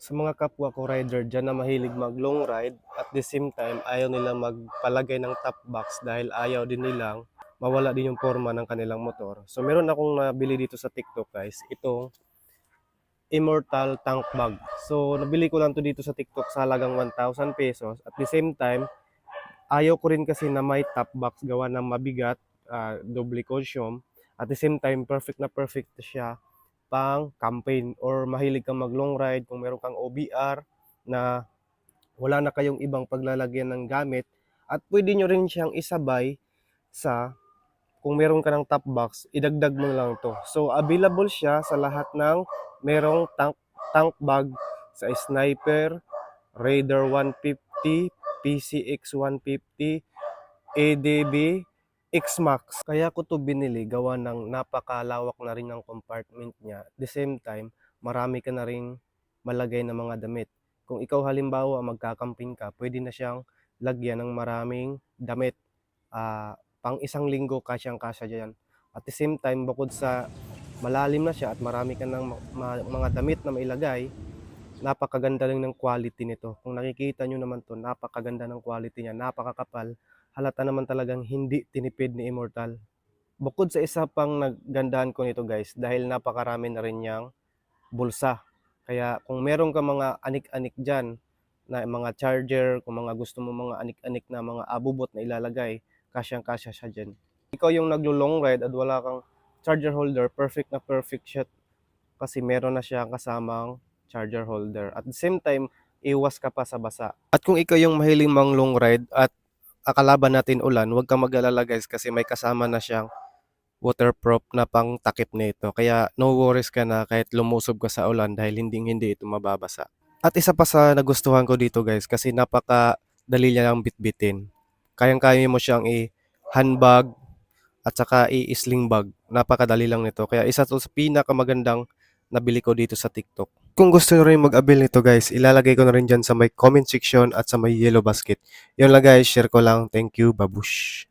Sa mga kapwa ko rider dyan na mahilig mag long ride at the same time ayaw nilang magpalagay ng top box dahil ayaw din nilang mawala din yung forma ng kanilang motor. So meron akong nabili dito sa TikTok guys. Itong Immortal Tank Bag. So nabili ko lang to dito sa TikTok sa halagang 1,000 pesos. At the same time, ayaw ko rin kasi na may top box gawa ng mabigat, ah, doble cushion. At the same time, perfect na perfect siya pang campaign or mahilig kang mag long ride kung meron kang OBR na wala na kayong ibang paglalagyan ng gamit at pwede nyo rin siyang isabay sa kung meron ka ng top box, idagdag mo lang to. So available siya sa lahat ng merong tank tank bag sa Sniper, Raider 150, PCX 150, ADB, X-Max. Kaya ko to binili gawa ng napakalawak na rin ng compartment niya. The same time, marami ka na rin malagay na mga damit. Kung ikaw halimbawa magkakamping ka, pwede na siyang lagyan ng maraming damit. Ah, pang isang linggo kasyang kasya dyan. At the same time, bukod sa malalim na siya at marami ka ng ma- mga damit na mailagay, napakaganda rin ng quality nito. Kung nakikita nyo naman to, napakaganda ng quality niya, napakakapal. Halata naman talagang hindi tinipid ni Immortal. Bukod sa isa pang naggandahan ko nito guys, dahil napakarami na rin niyang bulsa. Kaya kung meron ka mga anik-anik dyan, na mga charger, kung mga gusto mo mga anik-anik na mga abubot na ilalagay, kasyang-kasya siya dyan. Ikaw yung naglo-long ride at wala kang charger holder, perfect na perfect siya kasi meron na siya kasamang charger holder. At the same time, iwas ka pa sa basa. At kung ikaw yung mahiling mang long ride at akalaban natin ulan, huwag kang mag-alala guys kasi may kasama na siyang waterproof na pang takip nito. Kaya no worries ka na kahit lumusob ka sa ulan dahil hindi hindi ito mababasa. At isa pa sa nagustuhan ko dito guys kasi napaka dali niya lang bitbitin. Kayang-kaya mo siyang i-handbag at saka i-sling bag. Napakadali lang nito. Kaya isa to sa pinakamagandang nabili ko dito sa TikTok. Kung gusto nyo rin mag-avail nito guys, ilalagay ko na rin dyan sa may comment section at sa may yellow basket. Yun lang guys, share ko lang. Thank you, babush.